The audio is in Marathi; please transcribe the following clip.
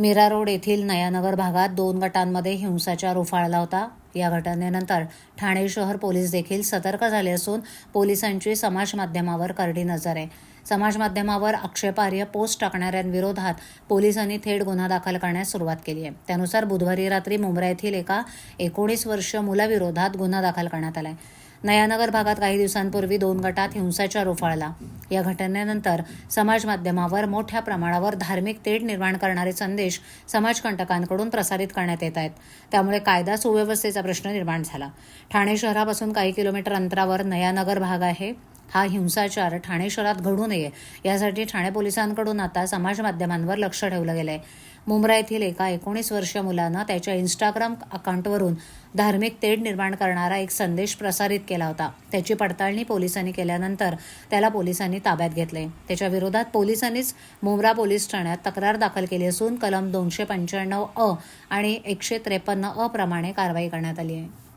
मीरा रोड येथील नयानगर भागात दोन गटांमध्ये हिंसाचार उफाळला होता. या घटनेनंतर ठाणे शहर पोलीस देखील सतर्क झाले असून पोलिसांची समाज माध्यमावर करडी नजर. आहे समाज माध्यमावर आक्षेपार्ह पोस्ट टाकणाऱ्यांविरोधात पोलिसांनी थेट गुन्हा दाखल करण्यास सुरुवात केली आहे. त्यानुसार बुधवारी रात्री मुंब्रा येथील एका एकोणीस वर्षीय मुलाविरोधात गुन्हा दाखल करण्यात आलाय. नयानगर भागात काही दिवसांपूर्वी दोन गटात हिंसाचार उफाळला. या घटनेनंतर समाज माध्यमावर मोठ्या प्रमाणावर धार्मिक तेढ निर्माण करणारे संदेश समाजकंटकांकडून प्रसारित करण्यात येत आहेत. त्यामुळे कायदा सुव्यवस्थेचा प्रश्न निर्माण झाला. ठाणे शहरापासून काही किलोमीटर अंतरावर नयानगर भाग आहे. हा हिंसाचार ठाणे शहरात घडू नये यासाठी ठाणे पोलिसांकडून आता समाज माध्यमांवर लक्ष ठेवलं गेलंय. मुंब्रा येथील एका एकोणीस वर्षीय मुलानं त्याच्या इंस्टाग्राम अकाउंटवरून धार्मिक तेढ निर्माण करणारा एक संदेश प्रसारित केला होता. त्याची पडताळणी पोलिसांनी केल्यानंतर त्याला पोलिसांनी ताब्यात घेतले त्याच्या विरोधात पोलिसांनीच मुंब्रा पोलीस ठाण्यात तक्रार दाखल केली असून कलम दोनशे पंच्याण्णव अ आणि एकशे त्रेपन्न अ प्रमाणे कारवाई करण्यात आली आहे.